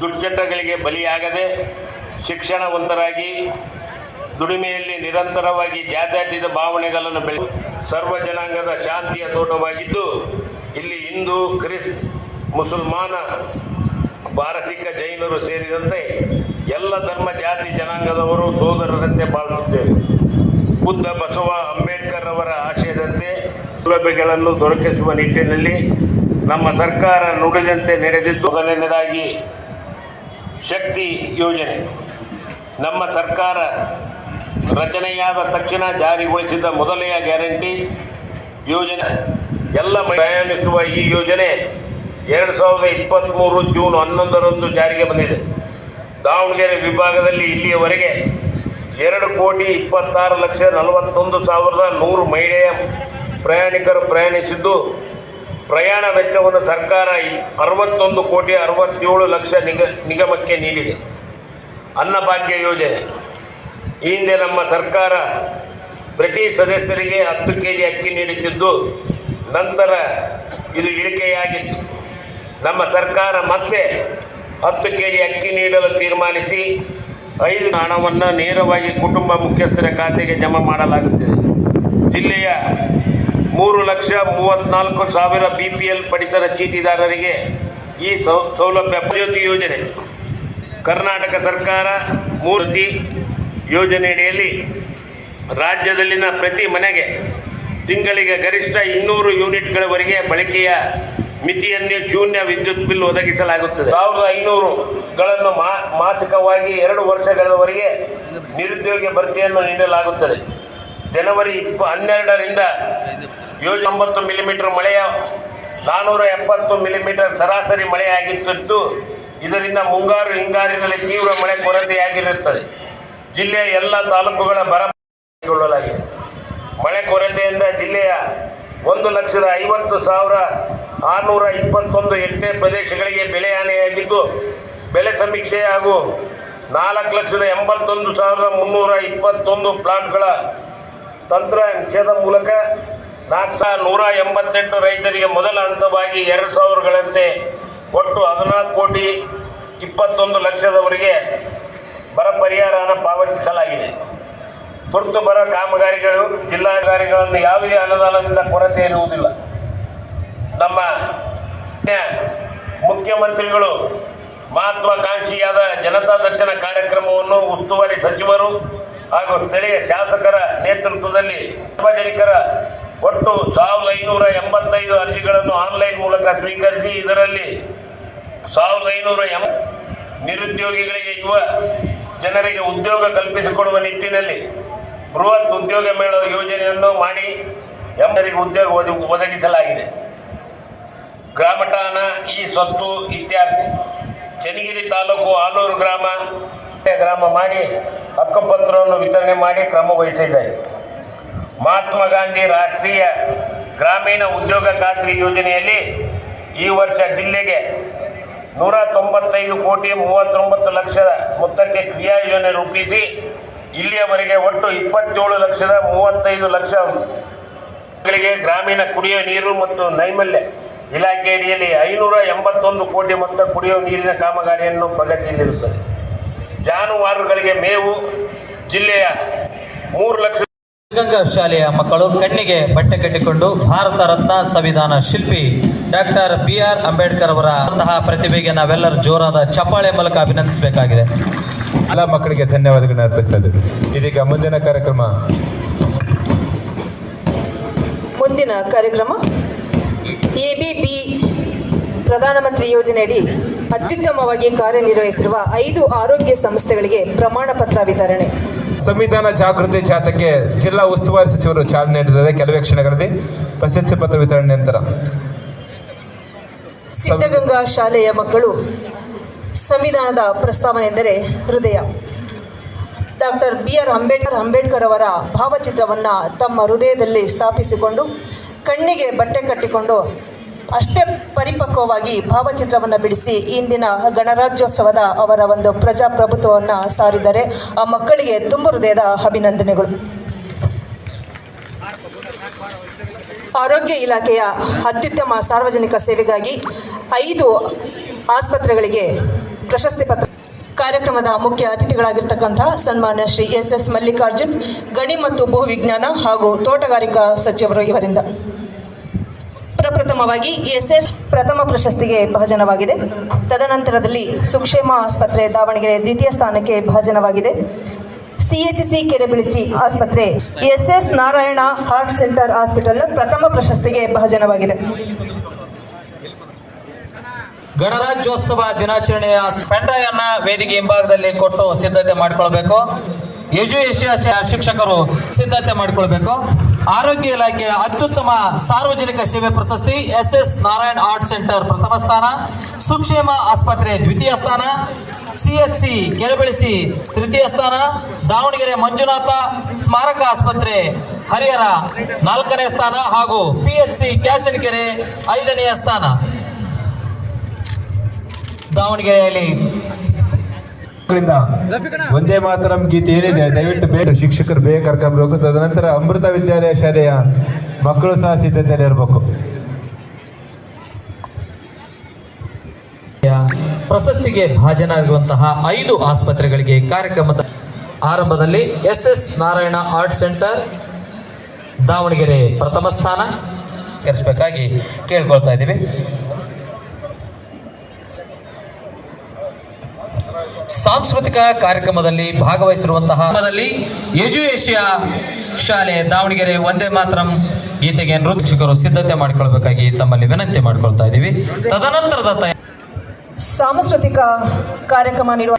ದುಶ್ಚಟಗಳಿಗೆ ಬಲಿಯಾಗದೆ ಶಿಕ್ಷಣವಂತರಾಗಿ ದುಡಿಮೆಯಲ್ಲಿ ನಿರಂತರವಾಗಿ ಜಾತ್ಯಾತೀತ ಭಾವನೆಗಳನ್ನು ಬೆಳೆ ಸರ್ವ ಜನಾಂಗದ ಶಾಂತಿಯ ತೋಟವಾಗಿದ್ದು, ಇಲ್ಲಿ ಹಿಂದೂ, ಕ್ರಿಸ್, ಮುಸಲ್ಮಾನ ಭಾರತೀಕ ಜೈನರು ಸೇರಿದಂತೆ ಎಲ್ಲ ಧರ್ಮ ಜಾತಿ ಜನಾಂಗದವರು ಸೋದರರಂತೆ ಬಾಳುತ್ತಿದ್ದೇವೆ. ಬುದ್ಧ ಬಸವ ಅಂಬೇಡ್ಕರ್ ಅವರ ಆಶಯದಂತೆ ಸೌಲಭ್ಯಗಳನ್ನು ದೊರಕಿಸುವ ನಿಟ್ಟಿನಲ್ಲಿ ನಮ್ಮ ಸರ್ಕಾರ ನುಡಿದಂತೆ ನೆರೆದಿದ್ದು. ಮೊದಲನೇದಾಗಿ ಶಕ್ತಿ ಯೋಜನೆ. ನಮ್ಮ ಸರ್ಕಾರ ರಚನೆಯಾದ ತಕ್ಷಣ ಜಾರಿಗೊಳಿಸಿದ ಮೊದಲೆಯ ಗ್ಯಾರಂಟಿ ಯೋಜನೆ. ಎಲ್ಲ ಪ್ರಯಾಣಿಸುವ ಈ ಯೋಜನೆ ಎರಡು ಸಾವಿರದ ಇಪ್ಪತ್ತ್ಮೂರು ಜೂನ್ ಹನ್ನೊಂದರಂದು ಜಾರಿಗೆ ಬಂದಿದೆ. ದಾವಣಗೆರೆ ವಿಭಾಗದಲ್ಲಿ ಇಲ್ಲಿಯವರೆಗೆ ಎರಡು ಕೋಟಿ ಇಪ್ಪತ್ತಾರು ಲಕ್ಷ ನಲವತ್ತೊಂದು ಸಾವಿರದ ನೂರು ಮಹಿಳೆಯ ಪ್ರಯಾಣಿಕರು ಪ್ರಯಾಣಿಸಿದ್ದು ಪ್ರಯಾಣ ವೆಚ್ಚವನ್ನು ಸರ್ಕಾರ ಅರವತ್ತೊಂದು ಕೋಟಿ ಅರವತ್ತೇಳು ಲಕ್ಷ ನಿಗ, ನಿಗಮಕ್ಕೆ ನೀಡಿದೆ. ಅನ್ನಭಾಗ್ಯ ಯೋಜನೆ. ಈ ಹಿಂದೆ ನಮ್ಮ ಸರ್ಕಾರ ಪ್ರತಿ ಸದಸ್ಯರಿಗೆ ಹತ್ತು ಕೆ ಜಿ ಅಕ್ಕಿ ನೀಡುತ್ತಿದ್ದು, ನಂತರ ಇದು ಇಳಿಕೆಯಾಗಿತ್ತು. ನಮ್ಮ ಸರ್ಕಾರ ಮತ್ತೆ ಹತ್ತು ಕೆ ಜಿ ಅಕ್ಕಿ ನೀಡಲು ತೀರ್ಮಾನಿಸಿ, ಐದು ಹಣವನ್ನು ನೇರವಾಗಿ ಕುಟುಂಬ ಮುಖ್ಯಸ್ಥರ ಖಾತೆಗೆ ಜಮಾ ಮಾಡಲಾಗುತ್ತಿದೆ. ಜಿಲ್ಲೆಯ ಮೂರು ಲಕ್ಷ ಮೂವತ್ನಾಲ್ಕು ಸಾವಿರ ಬಿ ಪಿ ಎಲ್ ಪಡಿತರ ಚೀಟಿದಾರರಿಗೆ ಈ ಸೌ, ಸೌಲಭ್ಯ ಜ್ಯೋತಿ ಯೋಜನೆ. ಕರ್ನಾಟಕ ಸರ್ಕಾರ ಮೂರ್ತಿ ಯೋಜನೆಯಡಿಯಲ್ಲಿ ರಾಜ್ಯದಲ್ಲಿನ ಪ್ರತಿ ಮನೆಗೆ ತಿಂಗಳಿಗೆ ಗರಿಷ್ಠ ಇನ್ನೂರು ಯೂನಿಟ್ಗಳವರೆಗೆ ಬಳಕೆಯ ಮಿತಿಯನ್ನೇ ಶೂನ್ಯ ವಿದ್ಯುತ್ ಬಿಲ್ ಒದಗಿಸಲಾಗುತ್ತದೆ. ಸಾವಿರದ ಐನೂರುಗಳನ್ನು ಮಾಸಿಕವಾಗಿ ಎರಡು ವರ್ಷಗಳವರೆಗೆ ನಿರುದ್ಯೋಗ ಭರ್ತಿಯನ್ನು ನೀಡಲಾಗುತ್ತದೆ. ಜನವರಿ ಇಪ್ಪ ಹನ್ನೆರಡರಿಂದ ಏಳು ಮಿಲಿಮೀಟರ್ ಮಳೆಯ ನಾನ್ನೂರ ಎಪ್ಪತ್ತು ಮಿಲಿಮೀಟರ್ ಸರಾಸರಿ ಮಳೆಯಾಗಿತ್ತು ಇದರಿಂದ ಮುಂಗಾರು ಹಿಂಗಾರಿನಲ್ಲಿ ತೀವ್ರ ಮಳೆ ಕೊರತೆಯಾಗಿರುತ್ತದೆ. ಜಿಲ್ಲೆಯ ಎಲ್ಲ ತಾಲೂಕುಗಳ ಬರ ಕೈಗೊಳ್ಳಲಾಗಿದೆ ಮಳೆ ಕೊರತೆಯಿಂದ ಜಿಲ್ಲೆಯ ಒಂದು ಲಕ್ಷದ ಐವತ್ತು ಸಾವಿರ ಆರುನೂರ ಇಪ್ಪತ್ತೊಂದು ಹೆಕ್ಟೇರ್ ಪ್ರದೇಶಗಳಿಗೆ ಬೆಳೆ ಹಾನಿಯಾಗಿದ್ದು, ಬೆಳೆ ಸಮೀಕ್ಷೆ ಹಾಗೂ ನಾಲ್ಕು ಲಕ್ಷದ ಎಂಬತ್ತೊಂದು ಸಾವಿರದ ಮುನ್ನೂರ ಇಪ್ಪತ್ತೊಂದು ಪ್ಲಾಟ್ಗಳ ತಂತ್ರ ನಿಷೇಧ ಮೂಲಕ ನಾಲ್ಕು ನೂರ ಎಂಬತ್ತೆಂಟು ರೈತರಿಗೆ ಮೊದಲ ಹಂತವಾಗಿ ಎರಡು ಸಾವಿರಗಳಂತೆ ಒಟ್ಟು ಹದಿನಾಲ್ಕು ಕೋಟಿ ಇಪ್ಪತ್ತೊಂದು ಲಕ್ಷದವರೆಗೆ ಬರ ಪರಿಹಾರನ ಪಾವತಿಸಲಾಗಿದೆ. ತುರ್ತು ಬರ ಕಾಮಗಾರಿಗಳು, ಜಿಲ್ಲಾಧಿಕಾರಿಗಳನ್ನು ಯಾವುದೇ ಅನುದಾನದಿಂದ ಕೊರತೆ ಇರುವುದಿಲ್ಲ ನಮ್ಮ ಮುಖ್ಯಮಂತ್ರಿಗಳು ಮಹತ್ವಾಕಾಂಕ್ಷಿಯಾದ ಜನತಾ ದರ್ಶನ ಕಾರ್ಯಕ್ರಮವನ್ನು ಉಸ್ತುವಾರಿ ಸಚಿವರು ಹಾಗೂ ಸ್ಥಳೀಯ ಶಾಸಕರ ನೇತೃತ್ವದಲ್ಲಿ ಸಾರ್ವಜನಿಕರ ಒಟ್ಟು ಸಾವಿರದ ಐನೂರ ಎಂಬತ್ತೈದು ಅರ್ಜಿಗಳನ್ನು ಆನ್ಲೈನ್ ಮೂಲಕ ಸ್ವೀಕರಿಸಿ, ಇದರಲ್ಲಿ ಸಾವಿರದ ಐನೂರ ಎಂ ನಿರುದ್ಯೋಗಿಗಳಿಗೆ, ಯುವ ಜನರಿಗೆ ಉದ್ಯೋಗ ಕಲ್ಪಿಸಿಕೊಡುವ ನಿಟ್ಟಿನಲ್ಲಿ ಬೃಹತ್ ಉದ್ಯೋಗ ಮೇಳ ಯೋಜನೆಯನ್ನು ಮಾಡಿ ಎಂಬರಿಗೆ ಉದ್ಯೋಗ ಒದಗಿ- ಒದಗಿಸಲಾಗಿದೆ. ಗ್ರಾಮಠಾಣ, ಈ ಸ್ವತ್ತು ಇತ್ಯಾದಿ ಚನ್ನಗಿರಿ ತಾಲೂಕು ಆಲೂರು ಗ್ರಾಮ ಗ್ರಾಮ ಮಾಡಿ ಹಕ್ಕುಪತ್ರವನ್ನು ವಿತರಣೆ ಮಾಡಿ ಕ್ರಮ ವಹಿಸಿದೆ ಮಹಾತ್ಮ ಗಾಂಧಿ ರಾಷ್ಟ್ರೀಯ ಗ್ರಾಮೀಣ ಉದ್ಯೋಗ ಖಾತ್ರಿ ಯೋಜನೆಯಲ್ಲಿ ಈ ವರ್ಷ ಜಿಲ್ಲೆಗೆ ನೂರ ತೊಂಬತ್ತೈದು ಕೋಟಿ ಮೂವತ್ತೊಂಬತ್ತು ಲಕ್ಷದ ಮೊತ್ತಕ್ಕೆ ಕ್ರಿಯಾ ಯೋಜನೆ ರೂಪಿಸಿ ಇಲ್ಲಿಯವರೆಗೆ ಒಟ್ಟು ಇಪ್ಪತ್ತೇಳು ಲಕ್ಷದ ಮೂವತ್ತೈದು ಲಕ್ಷ ಗ್ರಾಮೀಣ ಕುಡಿಯುವ ನೀರು ಮತ್ತು ನೈಮಲ್ಯ ಇಲಾಖೆ ಅಡಿಯಲ್ಲಿ ಐನೂರ ಎಂಬತ್ತೊಂದು ಕೋಟಿ ಮೊತ್ತ ಕುಡಿಯುವ ನೀರಿನ ಕಾಮಗಾರಿಯನ್ನು ಪ್ರಗತಿಯಲ್ಲಿರುತ್ತದೆ. ಜಾನುವಾರುಗಳಿಗೆ ಮೇವು ಜಿಲ್ಲೆಯ ಮೂರು ಲಕ್ಷ ಗಂಗಾ ಶಾಲೆಯ ಮಕ್ಕಳು ಕಣ್ಣಿಗೆ ಬಟ್ಟೆ ಕಟ್ಟಿಕೊಂಡು ಭಾರತ ರತ್ನ ಸಂವಿಧಾನ ಶಿಲ್ಪಿ ಡಾಕ್ಟರ್ ಬಿ ಆರ್ ಅಂಬೇಡ್ಕರ್ ಅವರ ಅಂತಹ ಪ್ರತಿಭೆಗೆ ನಾವೆಲ್ಲರೂ ಜೋರಾದ ಚಪ್ಪಾಳೆ ಮೂಲಕ ಅಭಿನಂದಿಸಬೇಕಾಗಿದೆ. ಎಲ್ಲ ಮಕ್ಕಳಿಗೆ ಧನ್ಯವಾದಗಳನ್ನು ಅರ್ಪಿಸ್ತಾ ಇದ್ದೀವಿ ಇದೀಗ ಮುಂದಿನ ಕಾರ್ಯಕ್ರಮ. ಮುಂದಿನ ಕಾರ್ಯಕ್ರಮ ಎಬಿಬಿ ಪ್ರಧಾನಮಂತ್ರಿ ಯೋಜನೆಯಡಿ ಅತ್ಯುತ್ತಮವಾಗಿ ಕಾರ್ಯನಿರ್ವಹಿಸಿರುವ ಐದು ಆರೋಗ್ಯ ಸಂಸ್ಥೆಗಳಿಗೆ ಪ್ರಮಾಣ ಪತ್ರ ವಿತರಣೆ. ಸಂವಿಧಾನ ಜಾಗೃತಿ ಜಾಥಾಕ್ಕೆ ಜಿಲ್ಲಾ ಉಸ್ತುವಾರಿ ಸಚಿವರು ಚಾಲನೆ ನೀಡಿದ್ದಾರೆ. ಕೆಲವೇ ಕ್ಷಣಗಳಲ್ಲಿ ಪ್ರಶಸ್ತಿ ಪತ್ರ ವಿತರಣೆ ನಂತರ. ಸಿದ್ಧಗಂಗಾ ಶಾಲೆಯ ಮಕ್ಕಳು ಸಂವಿಧಾನದ ಪ್ರಸ್ತಾವನೆ ಎಂದರೆ ಹೃದಯ. Doctor B R Ambedkar Ambedkar ಅವರ ಭಾವಚಿತ್ರವನ್ನು ತಮ್ಮ ಹೃದಯದಲ್ಲಿ ಸ್ಥಾಪಿಸಿಕೊಂಡು ಕಣ್ಣಿಗೆ ಬಟ್ಟೆ ಕಟ್ಟಿಕೊಂಡು ಅಷ್ಟೇ ಪರಿಪಕ್ವವಾಗಿ ಭಾವಚಿತ್ರವನ್ನು ಬಿಡಿಸಿ ಇಂದಿನ ಗಣರಾಜ್ಯೋತ್ಸವದ ಅವರ ಒಂದು ಪ್ರಜಾಪ್ರಭುತ್ವವನ್ನು ಸಾರಿದರೆ ಆ ಮಕ್ಕಳಿಗೆ ತುಂಬ ಹೃದಯದ ಅಭಿನಂದನೆಗಳು. ಆರೋಗ್ಯ ಇಲಾಖೆಯ ಅತ್ಯುತ್ತಮ ಸಾರ್ವಜನಿಕ ಸೇವೆಗಾಗಿ ಐದು ಆಸ್ಪತ್ರೆಗಳಿಗೆ ಪ್ರಶಸ್ತಿ ಪತ್ರ. ಕಾರ್ಯಕ್ರಮದ ಮುಖ್ಯ ಅತಿಥಿಗಳಾಗಿರ್ತಕ್ಕಂಥ ಸನ್ಮಾನ್ಯ ಶ್ರೀ ಎಸ್ ಎಸ್ ಮಲ್ಲಿಕಾರ್ಜುನ್, ಗಣಿ ಮತ್ತು ಭೂ ವಿಜ್ಞಾನ ಹಾಗೂ ತೋಟಗಾರಿಕಾ ಸಚಿವರು ಇವರಿಂದ. ಪ್ರಪ್ರಥಮವಾಗಿ ಎಸ್ಎಸ್ ಎಸ್ ಪ್ರಥಮ ಪ್ರಶಸ್ತಿಗೆ ಭಾಜನವಾಗಿದೆ. ತದನಂತರದಲ್ಲಿ ಸುಕ್ಷೇಮ ಆಸ್ಪತ್ರೆ ದಾವಣಗೆರೆ ದ್ವಿತೀಯ ಸ್ಥಾನಕ್ಕೆ ಭಾಜನವಾಗಿದೆ. ಸಿಎಚ್ಸಿ ಕೆರೆಬಿಳಿಚಿ ಆಸ್ಪತ್ರೆ S S Narayana heart centre hospital ಪ್ರಥಮ ಪ್ರಶಸ್ತಿಗೆ ಭಾಜನವಾಗಿದೆ. ಗಣರಾಜ್ಯೋತ್ಸವ ದಿನಾಚರಣೆಯ ಪೆಂಡ್ರೈವ್ ವೇದಿಕೆ ಹಿಂಭಾಗದಲ್ಲಿ ಕೊಟ್ಟು ಸಿದ್ಧತೆ ಮಾಡಿಕೊಳ್ಬೇಕು. ಎಜುಕೇಶನ್ ಶಿಕ್ಷಕರು ಸಿದ್ಧತೆ ಮಾಡಿಕೊಳ್ಬೇಕು. ಆರೋಗ್ಯ ಇಲಾಖೆಯ ಅತ್ಯುತ್ತಮ ಸಾರ್ವಜನಿಕ ಸೇವೆ ಪ್ರಶಸ್ತಿ S S Narayan heart centre ಪ್ರಥಮ ಸ್ಥಾನ, ಸುಕ್ಷೇಮ ಆಸ್ಪತ್ರೆ ದ್ವಿತೀಯ ಸ್ಥಾನ ಸಿಹೆಚ್ಸಿ ಕೆಳಬೆಳಸಿ ತೃತೀಯ ಸ್ಥಾನ, ದಾವಣಗೆರೆ ಮಂಜುನಾಥ ಸ್ಮಾರಕ ಆಸ್ಪತ್ರೆ ಹರಿಹರ ನಾಲ್ಕನೇ ಸ್ಥಾನ ಹಾಗೂ ಪಿಎಚ್ಸಿ ಕ್ಯಾಸನಕೆರೆ ಐದನೆಯ ಸ್ಥಾನ. ದಾವಣಗೆರೆಯಲ್ಲಿ ಒಂದೇ ಮಾತರಂ ಗೀತೆ ಏನಿದೆ ದಯವಿಟ್ಟು ಬೇಗ ಶಿಕ್ಷಕರು ಬೇಗ ಕರ್ಕೊಂಬರ್ಬೇಕು. ತದನಂತರ ಅಮೃತ ವಿದ್ಯಾಲಯ ಶಾಲೆಯ ಮಕ್ಕಳು ಸಹ ಸಿದ್ಧತೆಯಲ್ಲಿ ಇರಬೇಕು. ಪ್ರಶಸ್ತಿಗೆ ಭಾಜನರಾಗುವಂತಹ ಐದು ಆಸ್ಪತ್ರೆಗಳಿಗೆ ಕಾರ್ಯಕ್ರಮದ ಆರಂಭದಲ್ಲಿ S S Narayana heart centre, Davanagere ಪ್ರಥಮ ಸ್ಥಾನ. ಕರೆಸಬೇಕಾಗಿ ಕೇಳ್ಕೊಳ್ತಾ ಇದ್ದೀವಿ. ಸಾಂಸ್ಕೃತಿಕ ಕಾರ್ಯಕ್ರಮದಲ್ಲಿ ಭಾಗವಹಿಸಿರುವಂತಹ ಯಜು ಏಷ್ಯಾ ಶಾಲೆ ದಾವಣಗೆರೆ ಒಂದೇ ಮಾತ್ರಂ ಗೀತೆಗೆ ನೃತ್ಯಕ್ಷಕರು ಸಿದ್ಧತೆ ಮಾಡಿಕೊಳ್ಬೇಕಾಗಿ ತಮ್ಮಲ್ಲಿ ವಿನಂತಿ ಮಾಡಿಕೊಳ್ತಾ ಇದ್ದೀವಿ. ತದನಂತರದ ಸಾಂಸ್ಕೃತಿಕ ಕಾರ್ಯಕ್ರಮ ನೀಡುವ